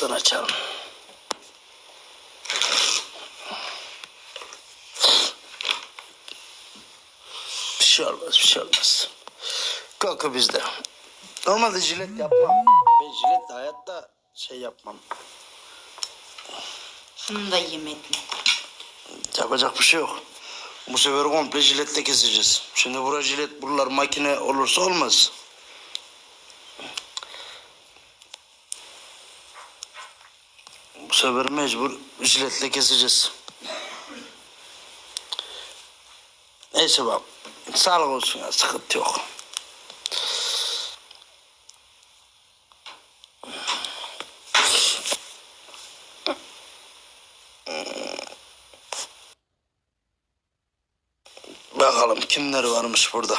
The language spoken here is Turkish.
Şuradan açalım. Bir şey olmaz, bir şey olmaz. Koku bizde. Normalde jilet yapmam. Ben jiletle hayatta şey yapmam. Şunu da yemekli. Yapacak bir şey yok. Bu sefer komple jiletle keseceğiz. Şimdi bura jilet, buralar makine olursa olmaz. Bu sefer mecbur jiletle keseceğiz. Neyse bak. Sağlık olsun ya sıkıntı yok. Bakalım kimler varmış burada.